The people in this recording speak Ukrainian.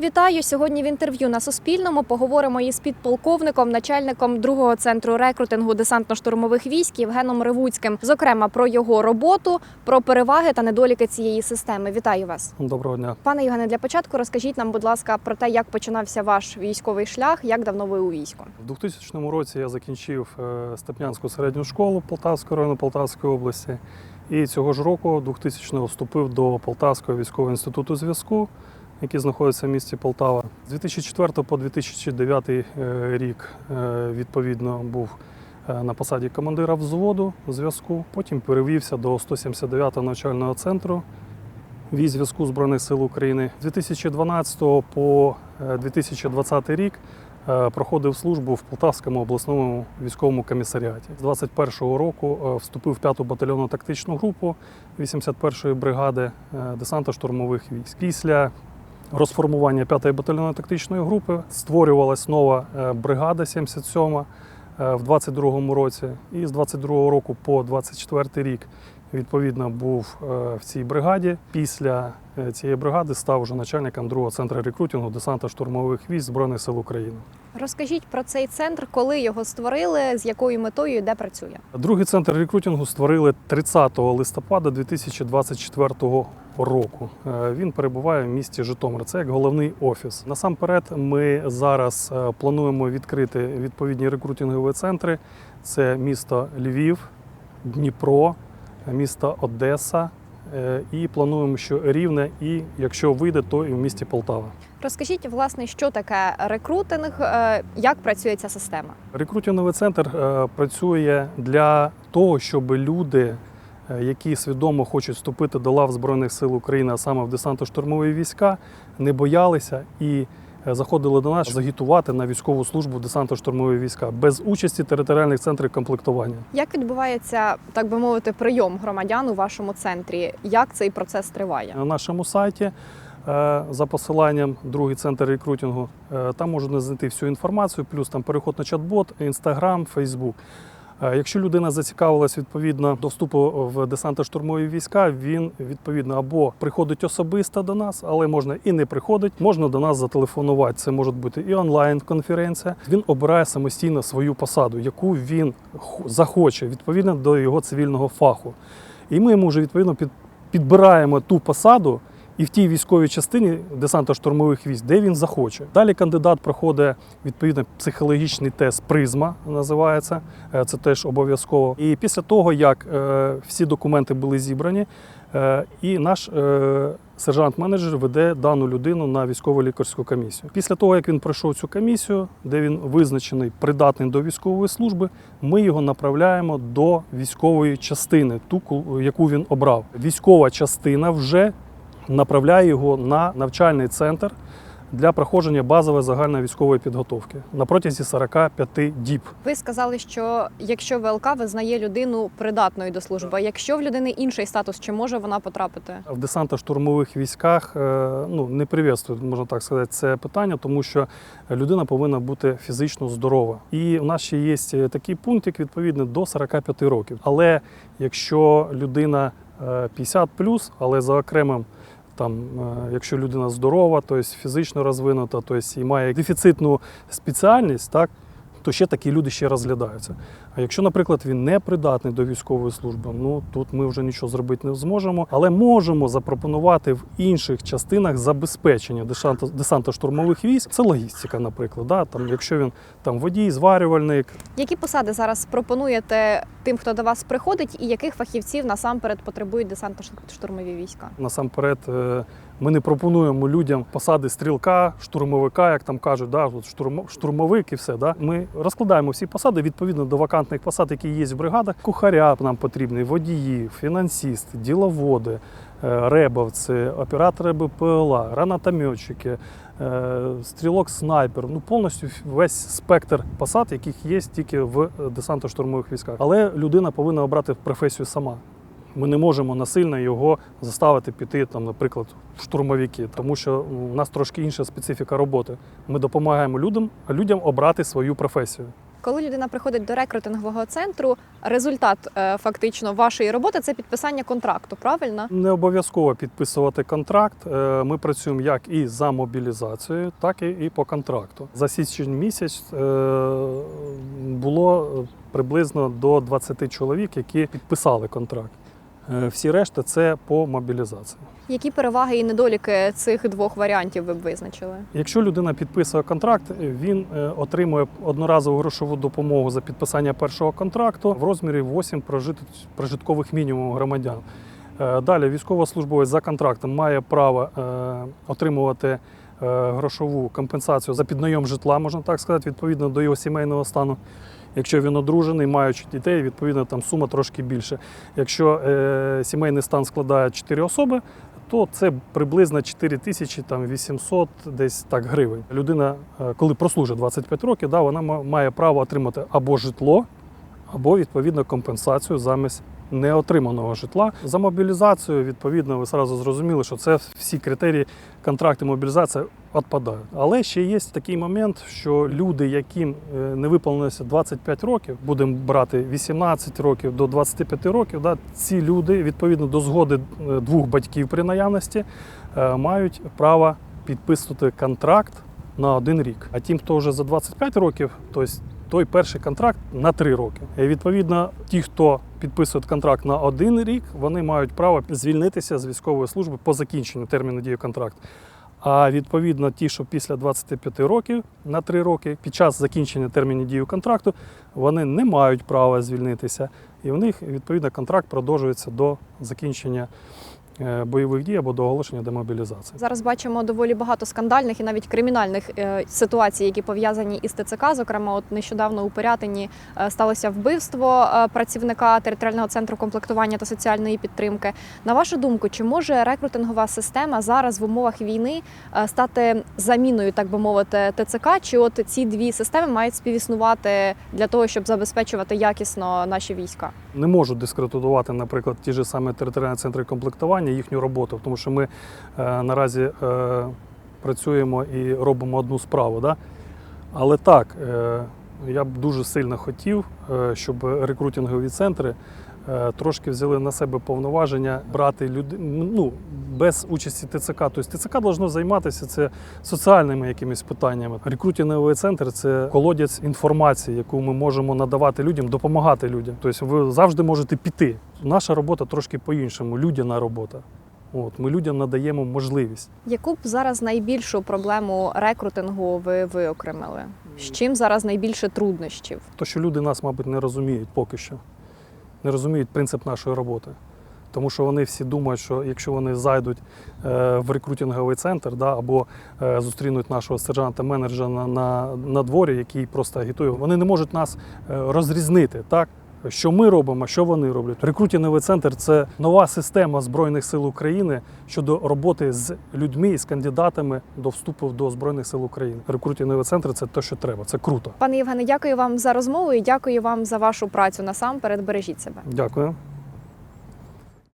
Вітаю сьогодні в інтерв'ю на Суспільному. Поговоримо із підполковником, начальником другого центру рекрутингу десантно-штурмових військ Євгеном Ревуцьким. Зокрема, про його роботу, про переваги та недоліки цієї системи. Вітаю вас, Доброго дня. пане Євгене. Для початку розкажіть нам, будь ласка, про те, як починався ваш військовий шлях, як давно ви у війську. В 2000 році я закінчив е, Степнянську середню школу Полтавського району Полтавської області. І цього ж року, 2000-го, вступив до Полтавського військового інституту зв'язку, який знаходиться в місті Полтава. З 2004 по 2009 е, рік е, відповідно був е, на посаді командира взводу зв'язку. Потім перевівся до 179-го навчального центру військ зв'язку Збройних сил України. З 2012 по е, 2020 рік проходив службу в Полтавському обласному військовому комісаріаті. З 21-го року вступив в 5-ту батальйонну тактичну групу 81-ї бригади е, десантно-штурмових військ. Після розформування 5-ї батальйонної тактичної групи створювалась нова е, бригада 77 е, в 22-му році. І з 22-го року по 24 рік відповідно був е, в цій бригаді. Після цієї бригади став вже начальником другого центру рекрутингу десанта штурмових військ Збройних сил України. Розкажіть про цей центр, коли його створили, з якою метою і де працює. Другий центр рекрутингу створили 30 листопада 2024 року. Е, Він перебуває в місті Житомир. Це як головний офіс. Насамперед, ми зараз е, плануємо відкрити відповідні рекрутингові центри. Це місто Львів, Дніпро, місто Одеса. е, І плануємо, що рівне, і якщо вийде, то і в місті Полтава. Розкажіть, власне, що таке рекрутинг, як працює ця система. Рекрутинговий центр працює для того, щоб люди, які свідомо хочуть вступити до лав Збройних сил України, а саме в десантно-штурмові війська, не боялися і е, заходили до нас загітувати на військову службу десантно-штурмові війська без участі територіальних центрів комплектування. Як відбувається, так би мовити, прийом громадян у вашому центрі? Як цей процес триває? На нашому сайті е, за посиланням другий центр рекрутингу. е, Там можна знайти всю інформацію, плюс там переход на чат-бот, інстаграм, фейсбук. Е, Якщо людина зацікавилась відповідно до вступу в десантно-штурмові війська, він відповідно або приходить особисто до нас, але можна і не приходить. Можна до нас зателефонувати. Це може бути і онлайн-конференція. Він обирає самостійно свою посаду, яку він захоче відповідно до його цивільного фаху. І ми йому вже відповідно під, підбираємо ту посаду. І в тій військовій частині десантно-штурмових військ, де він захоче. Далі кандидат проходить відповідно психологічний тест призма, називається. Е, Це теж обов'язково. І після того, як е, всі документи були зібрані, е, і наш сержант-менеджер веде дану людину на військово лікарську комісію. Після того, як він пройшов цю комісію, де він визначений придатний до військової служби, ми його направляємо до військової частини, ту, ку- яку він обрав. Військова частина вже направляє його на навчальний центр для проходження базової загальної військової підготовки на протязі 45 діб. Ви сказали, що якщо ВЛК визнає людину придатною до служби, а якщо в людини інший статус, чи може вона потрапити? В десантно-штурмових військах е, ну, не привітствують, можна так сказати, це питання, тому що людина повинна бути фізично здорова. І в нас ще є такий пункт, як відповідно до 45 років. Але якщо людина е, 50 але за окремим. Там, е, якщо людина здорова, тобто фізично розвинута, тобто і має дефіцитну спеціальність, так, то ще такі люди ще розглядаються. А якщо, наприклад, він не придатний до військової служби, ну тут ми вже нічого зробити не зможемо, але можемо запропонувати в інших частинах забезпечення десанто- десантно-штурмових військ. Це логістика, наприклад. Да? Там, якщо він там водій, зварювальник, Які посади зараз пропонуєте тим, хто до вас приходить, і яких фахівців насамперед потребують десантно-штурмові війська? насамперед. Е, Ми не пропонуємо людям посади стрілка, штурмовика, як там кажуть, да, штурм, штурмовик і все. Да. Ми розкладаємо всі посади відповідно до вакантних посад, які є в бригадах. Кухаря нам потрібні, водії, фінансисти, діловоди, е, ребовці, оператори БПЛА, гранатометчики, е, стрілок-снайпер. Ну повністю весь спектр посад, яких є тільки в десантно-штурмових військах. Але людина повинна обрати професію сама. Ми не можемо насильно його заставити піти, там, наприклад, в штурмовики, тому що у нас трошки інша специфіка роботи. Ми допомагаємо людям, людям обрати свою професію. Коли людина приходить до рекрутингового центру, результат е, фактично вашої роботи це підписання контракту. Правильно? Не обов'язково підписувати контракт. Е, Ми працюємо як і за мобілізацією, так і по контракту. За січень місяць е, було приблизно до 20 чоловік, які підписали контракт. Е, Всі решта це по мобілізації. Які переваги і недоліки цих двох варіантів ви б визначили? Якщо людина підписує контракт, він е, отримує одноразову грошову допомогу за підписання першого контракту в розмірі 8 прожит- прожиткових мінімумів громадян. Е, Далі військовослужбовець за контрактом має право отримувати грошову компенсацію за піднайом житла, можна так сказати, відповідно до його сімейного стану. Якщо він одружений, маючи дітей, відповідно там сума трошки більше. Якщо е, сімейний стан складає 4 особи, то це приблизно 4 тисячі там 800 десь так гривень. Людина, е, коли прослужить 25 років, да, вона ма- має право отримати або житло, або відповідно компенсацію замість неотриманого житла. За мобілізацію, відповідно, ви зразу зрозуміли, що це всі критерії контракту мобілізації відпадають. Але ще є такий момент, що люди, яким е, не виповнилося 25 років, будемо брати 18 років до 25 років, да, ці люди, відповідно до згоди е, двох батьків при наявності, е, мають право підписувати контракт на один рік. А тим, хто вже за 25 років, тобто той перший контракт на 3 роки. І відповідно, ті, хто підписує контракт на один рік, вони мають право звільнитися з військової служби по закінченню терміну дії контракту. А відповідно, ті, що після 25 років на 3 роки, під час закінчення терміну дії контракту, вони не мають права звільнитися, і в них відповідно контракт продовжується до закінчення бойових дій або до оголошення демобілізації. Зараз бачимо доволі багато скандальних і навіть кримінальних е, ситуацій, які пов'язані із ТЦК. Зокрема, от нещодавно у Пирятині е, сталося вбивство е, працівника територіального центру комплектування та соціальної підтримки. На вашу думку, чи може рекрутингова система зараз в умовах війни е, стати заміною, так би мовити, ТЦК? Чи от ці дві системи мають співіснувати для того, щоб забезпечувати якісно наші війська? не можу дискредитувати, наприклад, ті ж самі територіальні центри комплектування, їхню роботу, тому що ми е, наразі е, працюємо і робимо одну справу. Да? Але так, е, я б дуже сильно хотів, е, щоб рекрутингові центри е, трошки взяли на себе повноваження брати людей ну, без участі ТЦК. Тобто ТЦК должно займатися це соціальними якимись питаннями. Рекрутинговий центр це колодязь інформації, яку ми можемо надавати людям, допомагати людям. Тобто ви завжди можете піти. Наша робота трошки по-іншому, людяна робота. От, ми людям надаємо можливість. Яку б зараз найбільшу проблему рекрутингу ви виокремили? З чим зараз найбільше труднощів? То, що люди нас, мабуть, не розуміють поки що, не розуміють принцип нашої роботи. Тому що вони всі думають, що якщо вони зайдуть е, в рекрутинговий центр да, або е, зустрінуть нашого сержанта-менеджера на, на, на дворі, який просто агітує, вони не можуть нас е, розрізнити, так? Що ми робимо, що вони роблять. Рекрутінговий центр це нова система Збройних сил України щодо роботи з людьми і з кандидатами до вступу до Збройних сил України. Рекрутінговий центр це те, що треба. Це круто. Пане Євгене, дякую вам за розмову і дякую вам за вашу працю насамперед. Бережіть себе. Дякую.